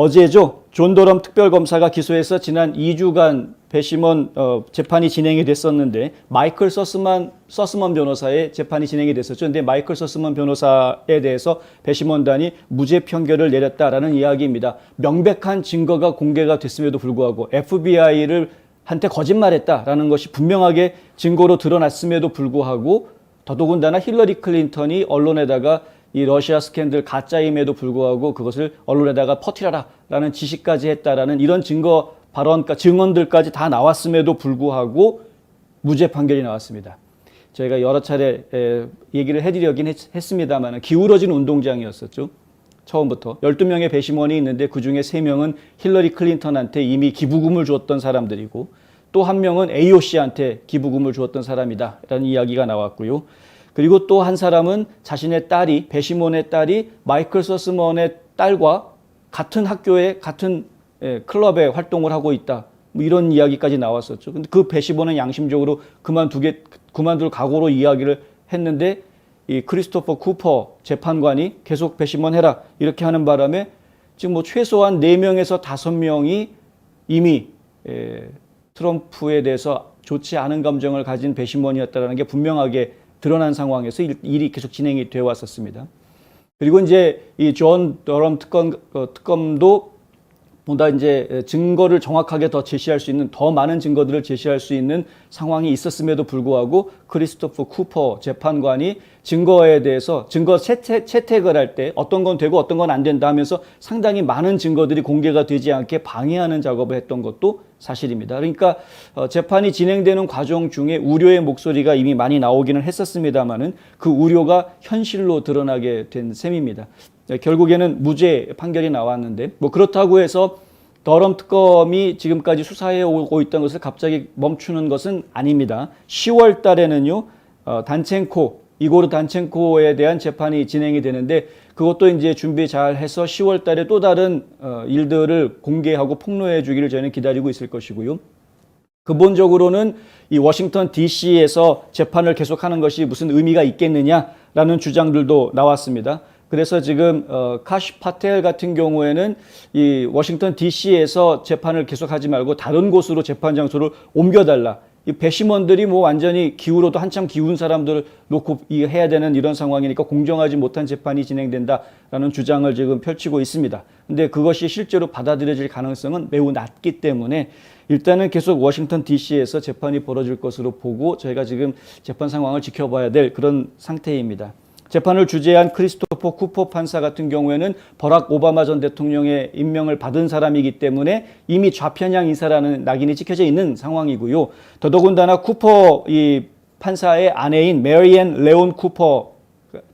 어제죠. 존 도럼 특별검사가 기소해서 지난 2주간 배심원 어, 재판이 진행이 됐었는데 마이클 서스만 서스먼 변호사의 재판이 진행이 됐었죠. 근데 마이클 서스먼 변호사에 대해서 배심원단이 무죄 판결을 내렸다라는 이야기입니다. 명백한 증거가 공개가 됐음에도 불구하고 FBI를 한테 거짓말했다라는 것이 분명하게 증거로 드러났음에도 불구하고 더더군다나 힐러리 클린턴이 언론에다가 이 러시아 스캔들 가짜임에도 불구하고 그것을 언론에다가 퍼뜨려라라는 지시까지 했다라는 이런 증거 발언, 증언들까지 다 나왔음에도 불구하고 무죄 판결이 나왔습니다. 저희가 여러 차례 에, 얘기를 해드리긴 했, 했습니다만 기울어진 운동장이었었죠. 처음부터 12명의 배심원이 있는데 그중에 3명은 힐러리 클린턴한테 이미 기부금을 주었던 사람들이고 또 한 명은 AOC한테 기부금을 주었던 사람이다 라는 이야기가 나왔고요. 그리고 또 한 사람은 자신의 딸이 배심원의 딸이 마이클 서스먼의 딸과 같은 학교에 같은 예, 클럽에 활동을 하고 있다. 뭐 이런 이야기까지 나왔었죠. 근데 그 배심원은 양심적으로 그만두게 그만둘 각오로 이야기를 했는데 이 크리스토퍼 쿠퍼 재판관이 계속 배심원 해라 이렇게 하는 바람에 지금 뭐 최소한 4명에서 5명이 이미 에, 트럼프에 대해서 좋지 않은 감정을 가진 배심원이었다는 게 분명하게 드러난 상황에서 일, 일이 계속 진행이 되어 왔었습니다. 그리고 이제 이 존 더럼 특검, 어, 특검도 보다 이제 증거를 정확하게 더 제시할 수 있는 더 많은 증거들을 제시할 수 있는 상황이 있었음에도 불구하고 크리스토프 쿠퍼 재판관이 증거에 대해서 증거 채택, 채택을 할 때 어떤 건 되고 어떤 건 안 된다 하면서 상당히 많은 증거들이 공개가 되지 않게 방해하는 작업을 했던 것도 사실입니다. 그러니까 어, 재판이 진행되는 과정 중에 우려의 목소리가 이미 많이 나오기는 했었습니다만은 그 우려가 현실로 드러나게 된 셈입니다. 네, 결국에는 무죄 판결이 나왔는데 뭐 그렇다고 해서 더럼 특검이 지금까지 수사해 오고 있던 것을 갑자기 멈추는 것은 아닙니다. 10월 달에는요 어, 단첸코 이고르 단첸코에 대한 재판이 진행이 되는데 그것도 이제 준비 잘 해서 10월 달에 또 다른 어, 일들을 공개하고 폭로해 주기를 저희는 기다리고 있을 것이고요. 근본적으로는 이 워싱턴 DC에서 재판을 계속하는 것이 무슨 의미가 있겠느냐라는 주장들도 나왔습니다. 그래서 지금 어, 카시 파텔 같은 경우에는 이 워싱턴 D.C.에서 재판을 계속하지 말고 다른 곳으로 재판 장소를 옮겨달라. 이 배심원들이 뭐 완전히 기울어도 한참 기운 사람들을 놓고 이 해야 되는 이런 상황이니까 공정하지 못한 재판이 진행된다라는 주장을 지금 펼치고 있습니다. 근데 그것이 실제로 받아들여질 가능성은 매우 낮기 때문에 일단은 계속 워싱턴 D.C.에서 재판이 벌어질 것으로 보고 저희가 지금 재판 상황을 지켜봐야 될 그런 상태입니다. 재판을 주재한 크리스토퍼 쿠퍼 판사 같은 경우에는 버락 오바마 전 대통령의 임명을 받은 사람이기 때문에 이미 좌편향 인사라는 낙인이 찍혀져 있는 상황이고요. 더더군다나 쿠퍼 이 판사의 아내인 메리앤 레온 쿠퍼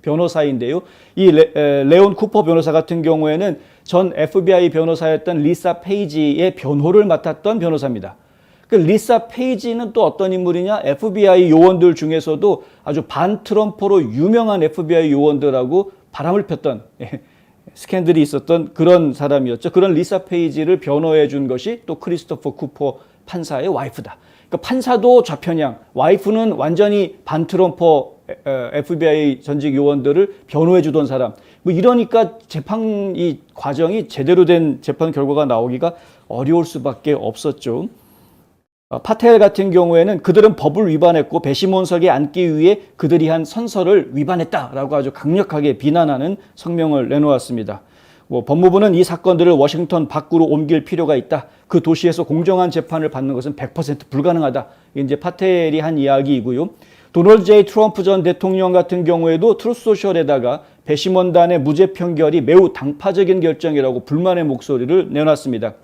변호사인데요. 이 레, 레온 쿠퍼 변호사 같은 경우에는 전 FBI 변호사였던 리사 페이지의 변호를 맡았던 변호사입니다. 그 리사 페이지는 또 어떤 인물이냐? FBI 요원들 중에서도 아주 반 트럼프로 유명한 FBI 요원들하고 바람을 폈던 예, 스캔들이 있었던 그런 사람이었죠. 그런 리사 페이지를 변호해 준 것이 또 크리스토퍼 쿠퍼 판사의 와이프다. 그러니까 판사도 좌편향, 와이프는 완전히 반 트럼프 FBI 전직 요원들을 변호해 주던 사람. 뭐 이러니까 재판 이 과정이 제대로 된 재판 결과가 나오기가 어려울 수밖에 없었죠. 어, 파텔 같은 경우에는 그들은 법을 위반했고 배심원석에 앉기 위해 그들이 한 선서를 위반했다라고 아주 강력하게 비난하는 성명을 내놓았습니다. 뭐 법무부는 이 사건들을 워싱턴 밖으로 옮길 필요가 있다. 그 도시에서 공정한 재판을 받는 것은 100% 불가능하다. 이제 파텔이 한 이야기이고요. 도널드 제이 트럼프 전 대통령 같은 경우에도 트루소셜에다가 배심원단의 무죄 판결이 매우 당파적인 결정이라고 불만의 목소리를 내놨습니다.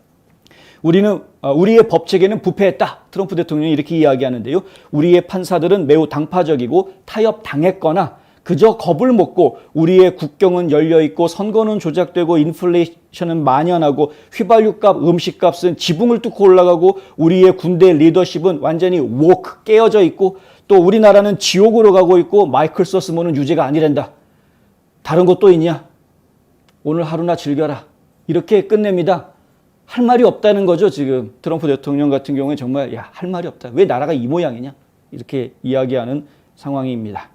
우리는 어, 우리의 법 체계는 부패했다. 트럼프 대통령이 이렇게 이야기하는데요. 우리의 판사들은 매우 당파적이고 타협 당했거나 그저 겁을 먹고 우리의 국경은 열려 있고 선거는 조작되고 인플레이션은 만연하고 휘발유값, 음식값은 지붕을 뚫고 올라가고 우리의 군대 리더십은 완전히 워크 깨어져 있고 또 우리나라는 지옥으로 가고 있고 마이클 서스모는 유죄가 아니란다. 다른 것도 있냐? 오늘 하루나 즐겨라. 이렇게 끝냅니다. 할 말이 없다는 거죠, 지금. 트럼프 대통령 같은 경우에 정말, 야, 할 말이 없다. 왜 나라가 이 모양이냐? 이렇게 이야기하는 상황입니다.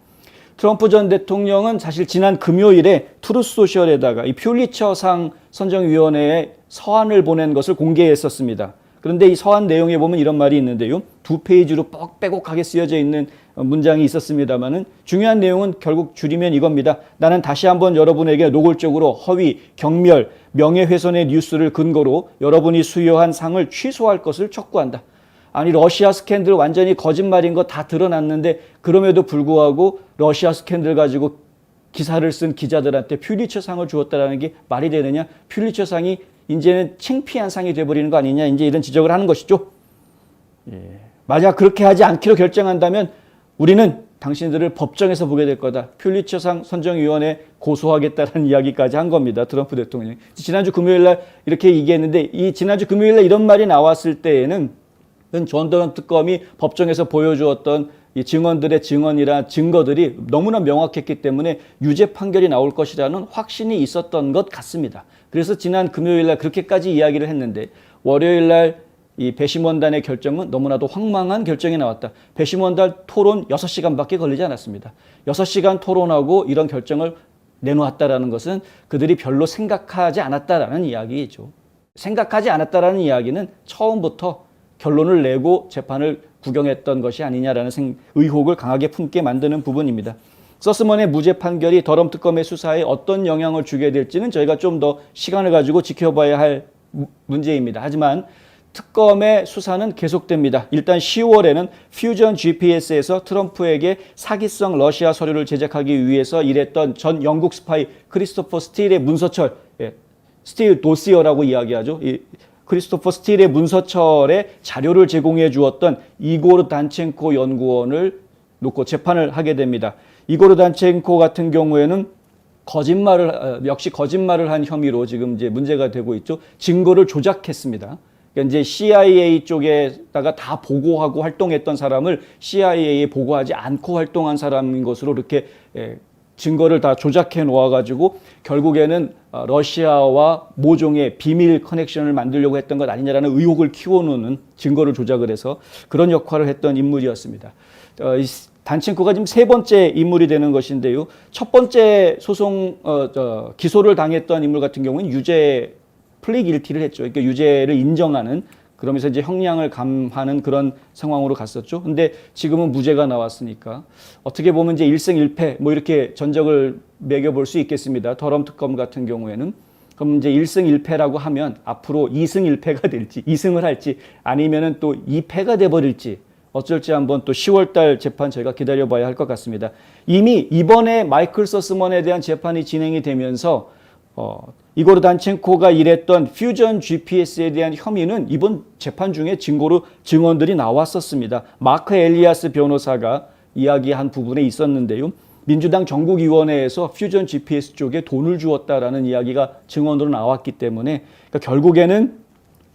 트럼프 전 대통령은 사실 지난 금요일에 트루스 소셜에다가 이 퓰리처상 선정위원회에 서한을 보낸 것을 공개했었습니다. 그런데 이 서한 내용에 보면 이런 말이 있는데요. 두 페이지로 뻑 빼곡하게 쓰여져 있는 어, 문장이 있었습니다만은 중요한 내용은 결국 줄이면 이겁니다. 나는 다시 한번 여러분에게 노골적으로 허위, 경멸, 명예훼손의 뉴스를 근거로 여러분이 수여한 상을 취소할 것을 촉구한다. 아니 러시아 스캔들 완전히 거짓말인 거 다 드러났는데 그럼에도 불구하고 러시아 스캔들 가지고 기사를 쓴 기자들한테 퓰리처상을 주었다라는 게 말이 되느냐? 퓰리처상이 이제는 창피한 상이 돼버리는 거 아니냐? 이제 이런 지적을 하는 것이죠. 예. 만약 그렇게 하지 않기로 결정한다면 우리는 당신들을 법정에서 보게 될 거다. 퓰리처상 선정위원회 고소하겠다는 이야기까지 한 겁니다. 트럼프 대통령이. 지난주 금요일 날 이렇게 얘기했는데 이 지난주 금요일 날 이런 말이 나왔을 때에는 존 더런 특검이 법정에서 보여주었던 이 증언들의 증언이나 증거들이 너무나 명확했기 때문에 유죄 판결이 나올 것이라는 확신이 있었던 것 같습니다. 그래서 지난 금요일 날 그렇게까지 이야기를 했는데 월요일 날 이 배심원단의 결정은 너무나도 황망한 결정이 나왔다. 배심원단 토론 6시간밖에 걸리지 않았습니다. 6시간 토론하고 이런 결정을 내놓았다라는 것은 그들이 별로 생각하지 않았다라는 이야기이죠. 생각하지 않았다라는 이야기는 처음부터 결론을 내고 재판을 구경했던 것이 아니냐라는 생, 의혹을 강하게 품게 만드는 부분입니다. 서스먼의 무죄 판결이 더럼 특검의 수사에 어떤 영향을 주게 될지는 저희가 좀 더 시간을 가지고 지켜봐야 할 무- 문제입니다. 하지만 특검의 수사는 계속됩니다. 일단 10월에는 퓨전 GPS에서 트럼프에게 사기성 러시아 서류를 제작하기 위해서 일했던 전 영국 스파이 크리스토퍼 스틸의 문서철, 예, 스틸 도시어라고 이야기하죠. 이 크리스토퍼 스틸의 문서철에 자료를 제공해 주었던 이고르 단첸코 연구원을 놓고 재판을 하게 됩니다. 이고르 단첸코 같은 경우에는 거짓말을 어, 역시 거짓말을 한 혐의로 지금 이제 문제가 되고 있죠. 증거를 조작했습니다. 그러니까 이제 CIA 쪽에다가 다 보고하고 활동했던 사람을 CIA에 보고하지 않고 활동한 사람인 것으로 이렇게 예, 증거를 다 조작해 놓아 가지고 결국에는 어, 러시아와 모종의 비밀 커넥션을 만들려고 했던 것 아니냐라는 의혹을 키워놓는 증거를 조작을 해서 그런 역할을 했던 인물이었습니다. 어, 이 단친코가 지금 세 번째 인물이 되는 것인데요. 첫 번째 소송 어, 저, 기소를 당했던 인물 같은 경우는 유죄 플리 길티를 했죠. 그러니까 유죄를 인정하는 그러면서 이제 형량을 감하는 그런 상황으로 갔었죠. 근데 지금은 무죄가 나왔으니까 어떻게 보면 이제 1승 1패 뭐 이렇게 전적을 매겨 볼 수 있겠습니다. 더럼 특검 같은 경우에는 그럼 이제 1승 1패라고 하면 앞으로 2승 1패가 될지 2승을 할지 아니면은 또 2패가 돼 버릴지 어쩔지 한번 또 10월 달 재판 저희가 기다려 봐야 할 것 같습니다. 이미 이번에 마이클 서스먼에 대한 재판이 진행이 되면서 어, 이고르 단첸코가 일했던 퓨전 GPS에 대한 혐의는 이번 재판 중에 증거로 증언들이 나왔었습니다. 마크 엘리아스 변호사가 이야기한 부분에 있었는데요. 민주당 전국위원회에서 퓨전 GPS 쪽에 돈을 주었다라는 이야기가 증언으로 나왔기 때문에 그러니까 결국에는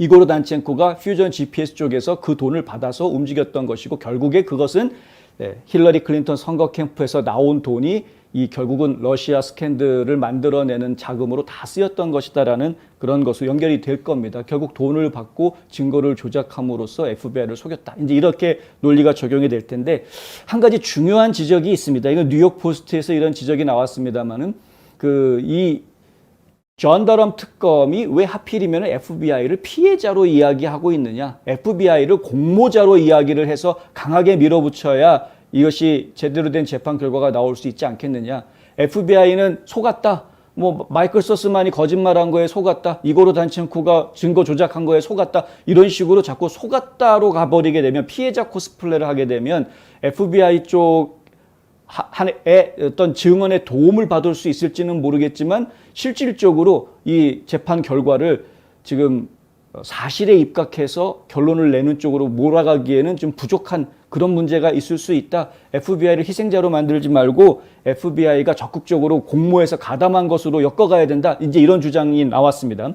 이고르 단첸코가 퓨전 GPS 쪽에서 그 돈을 받아서 움직였던 것이고 결국에 그것은 네, 힐러리 클린턴 선거 캠프에서 나온 돈이 이 결국은 러시아 스캔들을 만들어내는 자금으로 다 쓰였던 것이다라는 그런 것으로 연결이 될 겁니다. 결국 돈을 받고 증거를 조작함으로써 FBI를 속였다. 이제 이렇게 논리가 적용이 될 텐데 한 가지 중요한 지적이 있습니다. 이건 뉴욕 포스트에서 이런 지적이 나왔습니다만은 그이 존 더럼 특검이 왜 하필이면 FBI를 피해자로 이야기하고 있느냐? FBI를 공모자로 이야기를 해서 강하게 밀어붙여야 이것이 제대로 된 재판 결과가 나올 수 있지 않겠느냐? FBI는 속았다. 뭐 마이클 서스만이 거짓말한 거에 속았다. 이고로 단첸코가 증거 조작한 거에 속았다. 이런 식으로 자꾸 속았다로 가버리게 되면 피해자 코스플레이를 하게 되면 FBI 쪽 한의 어떤 증언의 도움을 받을 수 있을지는 모르겠지만 실질적으로 이 재판 결과를 지금 사실에 입각해서 결론을 내는 쪽으로 몰아가기에는 좀 부족한 그런 문제가 있을 수 있다. FBI를 희생자로 만들지 말고 FBI가 적극적으로 공모해서 가담한 것으로 엮어가야 된다. 이제 이런 주장이 나왔습니다.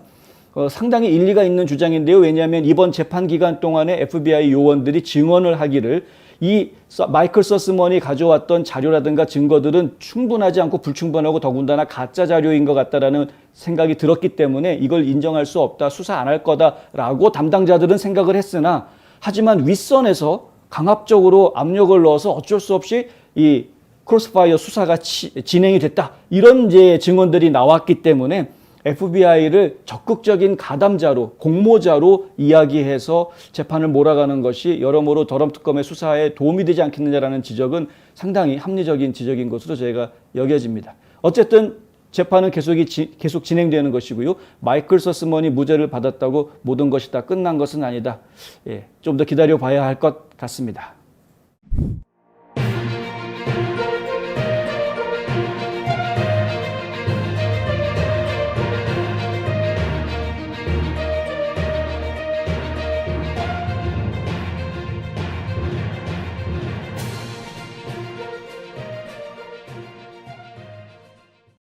어, 상당히 일리가 있는 주장인데요. 왜냐하면 이번 재판 기간 동안에 FBI 요원들이 증언을 하기를 이 서- 마이클 서스먼이 가져왔던 자료라든가 증거들은 충분하지 않고 불충분하고 더군다나 가짜 자료인 것 같다라는 생각이 들었기 때문에 이걸 인정할 수 없다, 수사 안 할 거다라고 담당자들은 생각을 했으나 하지만 윗선에서 강압적으로 압력을 넣어서 어쩔 수 없이 이 크로스파이어 수사가 치- 진행이 됐다. 이런 이제 증언들이 나왔기 때문에 FBI를 적극적인 가담자로 공모자로 이야기해서 재판을 몰아가는 것이 여러모로 더럼 특검의 수사에 도움이 되지 않겠느냐라는 지적은 상당히 합리적인 지적인 것으로 저희가 여겨집니다. 어쨌든 재판은 계속이 지- 계속 진행되는 것이고요. 마이클 서스먼이 무죄를 받았다고 모든 것이 다 끝난 것은 아니다. 예, 좀 더 기다려 봐야 할 것 같습니다.